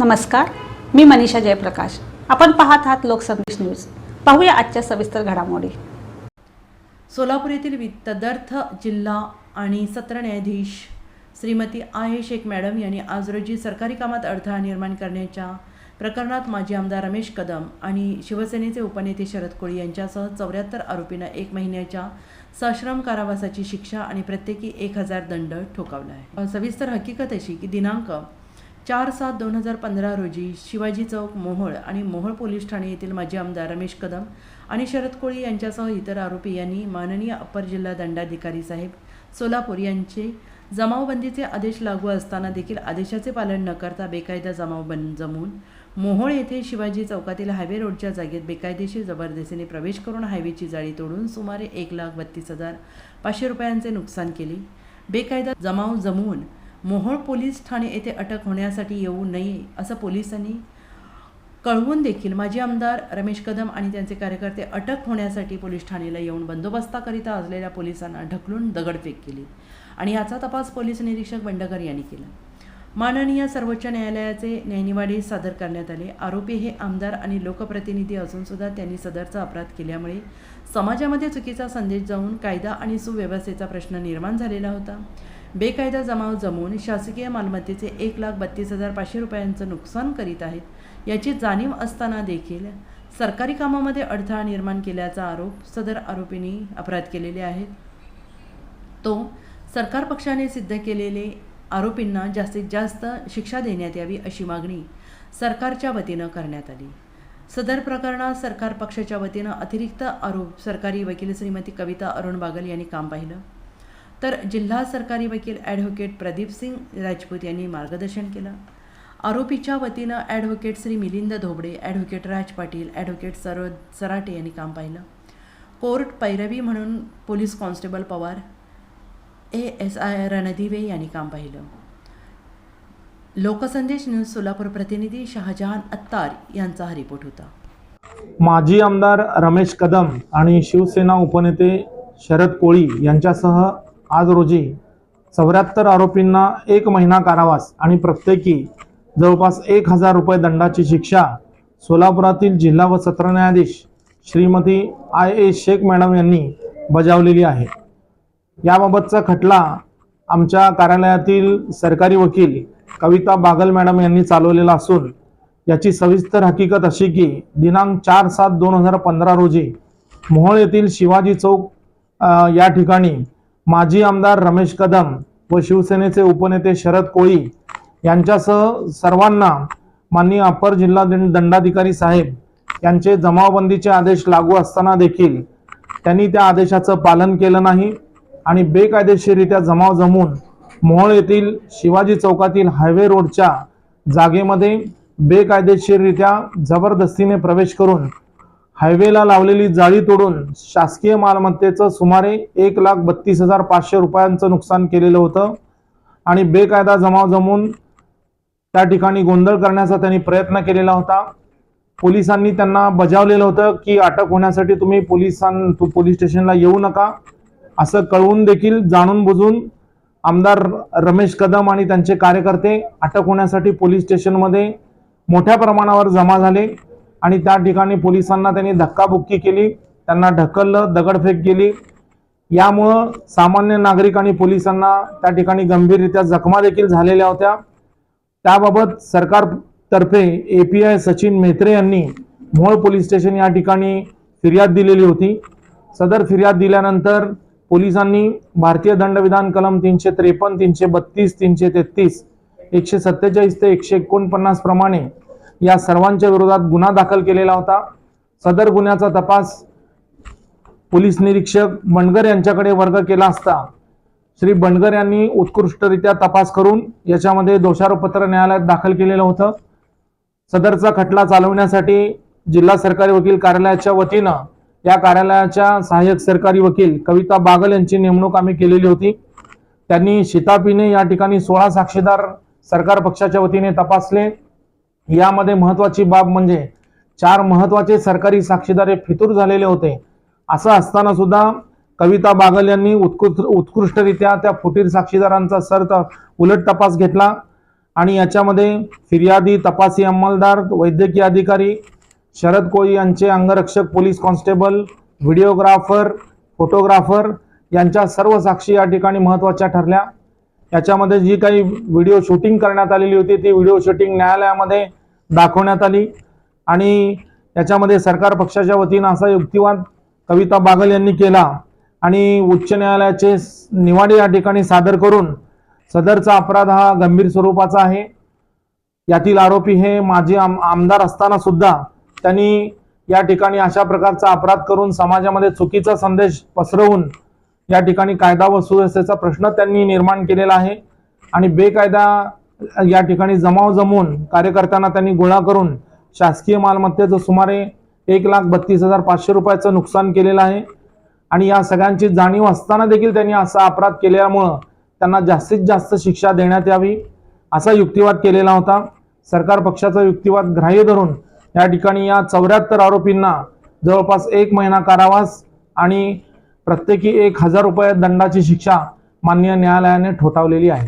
नमस्कार मी मनीषा जयप्रकाश. आपण पाहत आहात लोकसंदेश न्यूज. पाहूया आजच्या सविस्तर घडामोडी. सोलापूर येथील तदर्थ जिल्हा आणि सत्र न्यायाधीश श्रीमती आय. शेख मॅडम यांनी आज रोजी सरकारी कामात अडथळा निर्माण करण्याच्या प्रकरणात माजी आमदार रमेश कदम आणि शिवसेनेचे उपनेते शरद कोळी यांच्यासह चौऱ्याहत्तर आरोपींना एक महिन्याच्या सश्रम कारावासाची शिक्षा आणि प्रत्येकी एक हजार दंड ठोकावला आहे सविस्तर हकीकत अशी की दिनांक चार सात दोन हजार पंधरा रोजी शिवाजी चौक मोहोळ आणि मोहोळ पोलीस ठाणे येथील माजी आमदार रमेश कदम आणि शरद कोळी यांच्यासह इतर आरोपी यांनी माननीय अप्पर जिल्हा दंडाधिकारी साहेब सोलापूर यांचे जमावबंदीचे आदेश लागू असताना देखील आदेशाचे पालन न करता बेकायदा जमावबंद जमवून मोहोळ येथे शिवाजी चौकातील हायवे रोडच्या जागेत बेकायदेशीर जबरदस्तीने प्रवेश करून हायवेची जाळी तोडून सुमारे एक लाख बत्तीस हजार पाचशे रुपयांचे नुकसान केले. बेकायदा जमाव जमवून मोहोळ पोलीस ठाणे येथे अटक होण्यासाठी येऊ नये असं पोलिसांनी कळवून देखील माजी आमदार रमेश कदम आणि त्यांचे कार्यकर्ते अटक होण्यासाठी पोलीस ठाण्याला येऊन बंदोबस्ताकरिता असलेल्या पोलिसांना ढकलून दगडफेक केली आणि याचा तपास पोलीस निरीक्षक बंडगर यांनी केला. माननीय सर्वोच्च न्यायालयाचे न्यायनिवाडे सादर करण्यात आले. आरोपी हे आमदार आणि लोकप्रतिनिधी असून सुद्धा त्यांनी सदरचा अपराध केल्यामुळे समाजामध्ये चुकीचा संदेश जाऊन कायदा आणि सुव्यवस्थेचा प्रश्न निर्माण झालेला होता. बेकायदा जमाव जमवून शासकीय मालमत्तेचे एक लाख बत्तीस हजार पाचशे रुपयांचं नुकसान करीत आहेत. याची जाणीव असताना देखील सरकारी कामामध्ये अडथळा निर्माण केल्याचा आरोप सदर आरोपींनी अपराध केलेले आहेत. तो सरकार पक्षाने सिद्ध केलेले आरोपींना जास्तीत जास्त शिक्षा देण्यात यावी अशी मागणी सरकारच्या वतीनं करण्यात आली. सदर प्रकरणात सरकार पक्षाच्या वतीनं अतिरिक्त आरोप सरकारी वकील श्रीमती कविता अरुण बागल यांनी काम पाहिलं. तर जिल्हा सरकारी वकील ॲडव्होकेट प्रदीप सिंग राजपूत यांनी मार्गदर्शन केलं. आरोपीच्या वतीनं advocate Shri Milind Dhobade advocate Raj Patil advocate सरो सराटे यांनी काम पाहिलं. कोर्ट पैरवी म्हणून police constable Pawar A S I Randive यांनी काम पाहिलं. लोकसंदेश न्यूज सोलापूर प्रतिनिधी शहाजहान अत्तार यांचा हा रिपोर्ट होता. माजी आमदार रमेश कदम आणि शिवसेना उपनेते शरद कोळी यांच्यासह आज रोजी चौऱ्याहत्तर आरोपींना एक महिना कारावास आणि प्रत्येकी जवळपास एक हजार रुपये दंडाची शिक्षा सोलापुरातील जिल्हा व सत्र न्यायाधीश Shrimati I A Shaikh madam यांनी बजावलेली आहे. याबाबतचा खटला आमच्या कार्यालयातील सरकारी वकील कविता बागल मॅडम यांनी चालवलेला असून याची सविस्तर हकीकत अशी की दिनांक चार सात दोन हजार पंधरा रोजी मोहोळ येथील शिवाजी चौक या ठिकाणी माजी आमदार रमेश कदम व शिवसेनेचे उपनेते शरद कोळी यांच्यासह सर्वांना माननीय अपर जिल्हा दंडाधिकारी साहेब यांचे जमावबंदीचे आदेश लागू असताना देखील त्यांनी त्या आदेशाचं पालन केलं नाही आणि बेकायदेशीररित्या जमाव जमून मोहोळ येथील शिवाजी चौकातील हायवे रोडच्या जागेमध्ये बेकायदेशीररित्या जबरदस्तीने प्रवेश करून हायवेला लावलेली जाळी तोडून शासकीय मालमत्तेचं सुमारे एक लाख बत्तीस हजार पाचशे रुपयांचं नुकसान केलेलं होतं आणि बेकायदा जमाव जमून त्या ठिकाणी गोंधळ करण्याचा त्यांनी प्रयत्न केलेला होता. पोलिसांनी त्यांना बजावलेलं होतं की अटक होण्यासाठी तुम्ही पोलिसां तू पोलीस स्टेशनला येऊ नका. असं कळवून देखील जाणून बुजून आमदार रमेश कदम आणि त्यांचे कार्यकर्ते अटक होण्यासाठी पोलीस स्टेशनमध्ये मोठ्या प्रमाणावर जमा झाले. आणि त्या ठिकाणी पोलिसांना त्यांनी धक्काबुक्की केली त्यांना ढकललं दगडफेक केली. यामुळं सामान्य नागरिक आणि पोलिसांना त्या ठिकाणी गंभीररित्या जखमा देखील झालेल्या होत्या. त्याबाबत सरकारतर्फे A P I Sachin Metre यांनी मोहोळ पोलीस स्टेशन या ठिकाणी फिर्याद दिलेली होती. सदर फिर्याद दिल्यानंतर पोलिसांनी भारतीय दंडविधान कलम तीनशे त्रेपन्न तीनशे बत्तीस तीनशे तेहतीस एकशे सत्तेचाळीस ते एकशे एकोणपन्नास प्रमाणे या सर्वांच्या विरोधात गुन्हा दाखल केलेला होता. सदर गुन्ह्याचा तपास पोलीस निरीक्षक बंडगर यांच्याकडे वर्ग केला असता. श्री बंडगर यांनी उत्कृष्टरित्या तपास करून याच्यामध्ये दोषारोपत्र न्यायालयात दाखल केलेलं होतं. सदरचा खटला चालवण्यासाठी जिल्हा सरकारी वकील कार्यालयाच्या वतीनं या कार्यालयाच्या सहाय्यक सरकारी वकील कविता बागल यांची नेमणूक आम्ही केलेली होती. त्यांनी शितापीने या ठिकाणी सोळा साक्षीदार सरकार पक्षाच्या वतीने तपासले. यामध्ये महत्वाची बाब म्हणजे चार महत्त्वाचे सरकारी साक्षीदार हे फितूर झालेले होते. असं असताना सुद्धा कविता बागल यांनी उत्कृष्ट उत्कृष्टरित्या त्या फुटीर साक्षीदारांचा सर उलट तपास घेतला आणि याच्यामध्ये फिर्यादी तपासी अंमलदार वैद्यकीय अधिकारी शरद कोळी यांचे अंगरक्षक पोलीस कॉन्स्टेबल व्हिडिओग्राफर फोटोग्राफर यांच्या सर्व साक्षी या ठिकाणी महत्त्वाच्या ठरल्या. याच्यामध्ये जी काही व्हिडिओ शूटिंग करण्यात आलेली होती ती व्हिडिओ शूटिंग न्यायालयामध्ये दाखवण्यात आली. आणि याच्यामध्ये सरकार पक्षाच्या वतीनं असा युक्तिवाद कविता बागल यांनी केला आणि उच्च न्यायालयाचे निवाडे या ठिकाणी सादर करून सदरचा अपराध हा गंभीर स्वरूपाचा आहे. यातील आरोपी हे माजी आम आमदार असताना सुद्धा त्यांनी या ठिकाणी अशा प्रकारचा अपराध करून समाजामध्ये चुकीचा संदेश पसरवून या ठिकाणी कायदा व सुव्यवस्थेचा प्रश्न त्यांनी निर्माण केलेला आहे. आणि बेकायदा या ठिकाणी जमाव जमवून कार्यकर्त्यांना त्यांनी गोळा करून शासकीय मालमत्तेचं सुमारे एक लाख बत्तीस हजार पाचशे रुपयाचं नुकसान केलेलं आहे. आणि या सगळ्यांची जाणीव असताना देखील त्यांनी असा अपराध केल्यामुळं त्यांना जास्तीत जास्त शिक्षा देण्यात यावी असा युक्तिवाद केलेला होता. सरकार पक्षाचा युक्तिवाद ग्राह्य धरून या ठिकाणी या चौऱ्याहत्तर आरोपींना जवळपास एक महिना कारावास आणि प्रत्येकी एक हजार रुपये दंडाची शिक्षा माननीय न्यायालयाने ठोठावलेली आहे.